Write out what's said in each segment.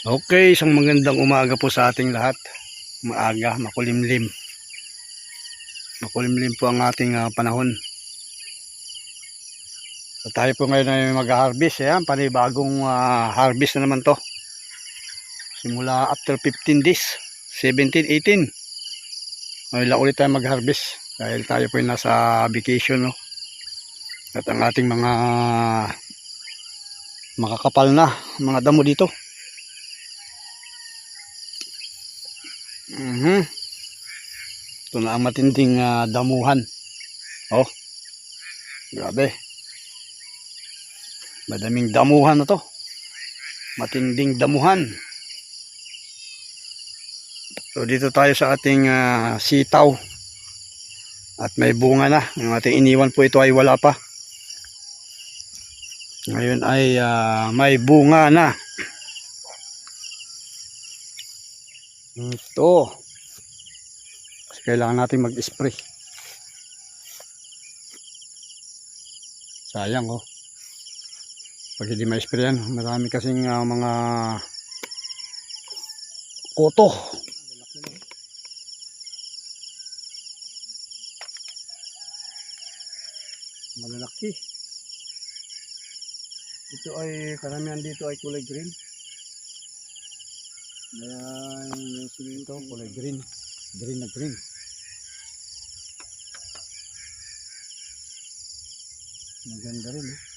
Okay, isang magandang umaga po sa ating lahat. Maaga, makulimlim. Makulimlim po ang ating ah, panahon. So, tayo po ngayon ay mag-harvest. Ayan, panibagong ah, harvest na naman to. Simula after 15 days, 17, 18. Ngayon lang ulit tayo mag-harvest. Dahil tayo po ay nasa vacation. No? At ang ating mga makakapal na mga damo dito. Mhm. Ito na ang matinding ah, damuhan. Oh. Grabe. Madaming damuhan na to. Matinding damuhan. So dito tayo sa ating ah, sitaw. At may bunga na. Yung ating iniwan po ito ay wala pa. Ngayon ay ah, may bunga na. Ito. Kasi kailangan natin mag-spray. Sayang oh. Pag hindi ma-spray yan, marami kasing ah, mga koto. Malalaki. Ito ay, karamihan dito ay kulay green. Ayan, yung sili ito, kulay green. Green na green. Maganda rin eh.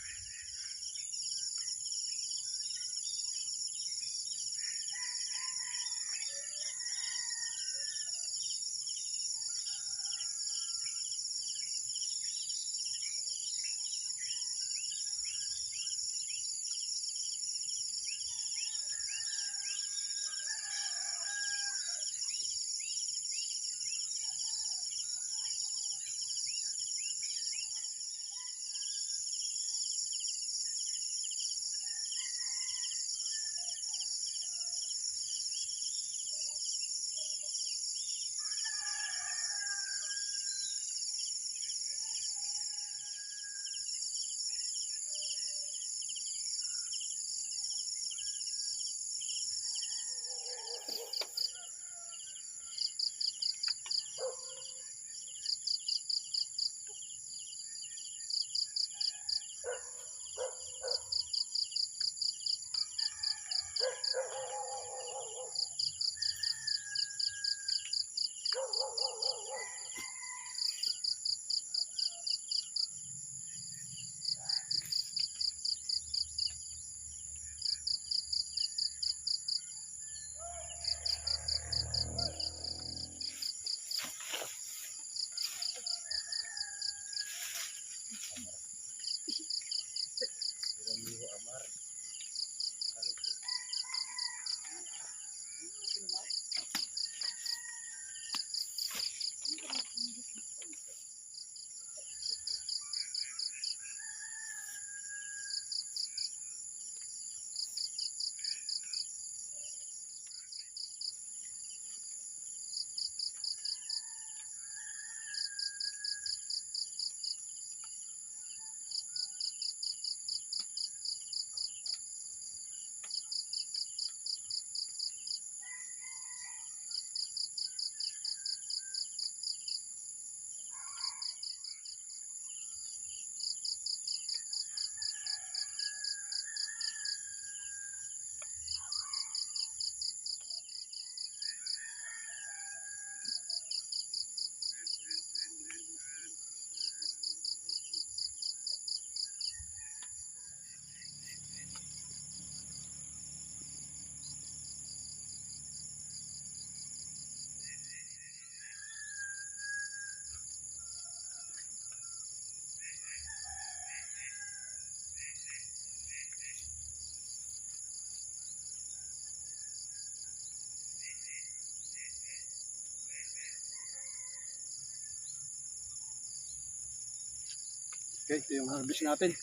Okay, ito yung harvest natin.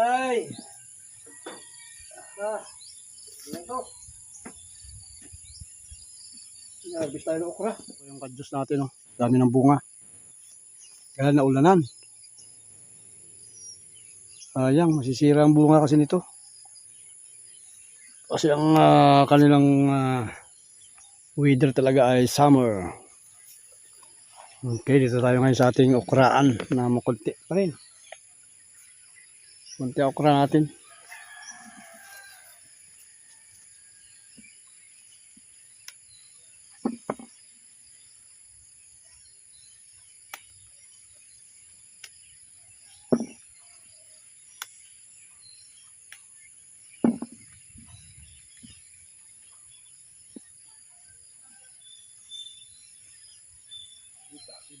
Ay! Ah, yan to. Harvest tayo ng okra. Ito yung kadyos natin, oh. Dami ng bunga. Kaya naulanan. Sayang, masisira ang bunga kasi nito. Kasi ang ah, kanilang ah, weather talaga ay summer. Okay, dito tayo ngayon sa ating okraan na makunti pa rin. Kunti okra natin.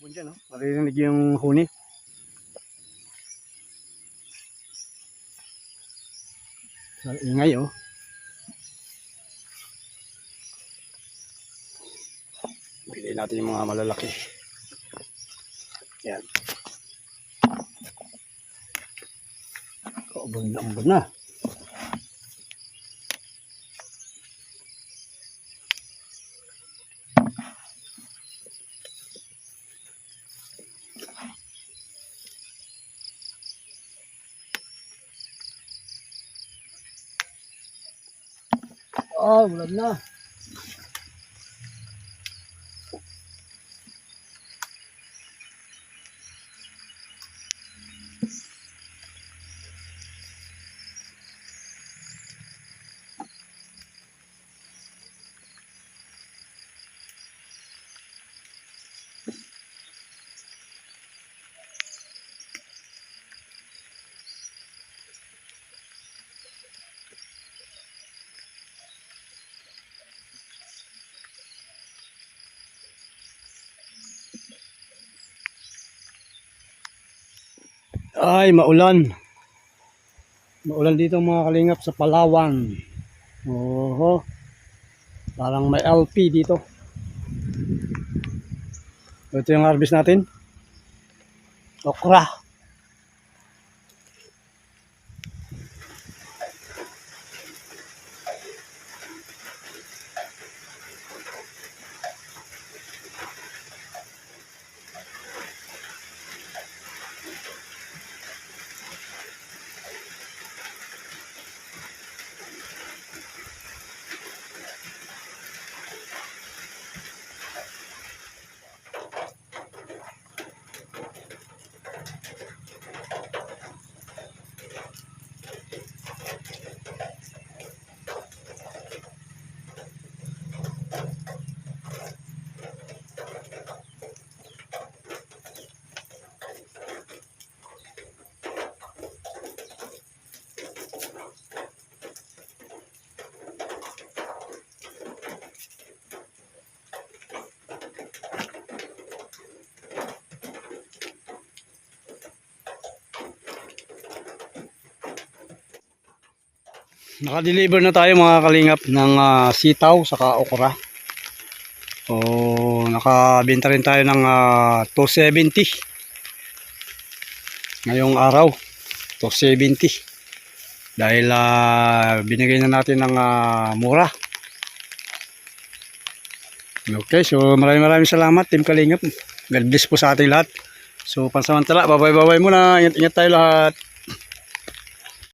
Ibon dyan, no? Maririnig yung huni. Ang ingay, oh. Pili natin yung mga malalaki. Yan. Kaubon na, ambon na. Ah, ulan na. Ay, maulan. Maulan dito mga kalingap sa Palawan. Oho. Parang may LP dito. Ito yung harvest natin. Okra. Naka-deliver na tayo mga kalingap ng ah, sitaw saka okra. O nakabenta rin tayo ng ah, 270. Ngayong araw, 270. Dahil ah, binigay na natin ng ah, mura. Okay, so maraming maraming salamat Team Kalingap. God bless po sa ating lahat. So pansamantala, babay-babay muna. Ingat-ingat tayo lahat.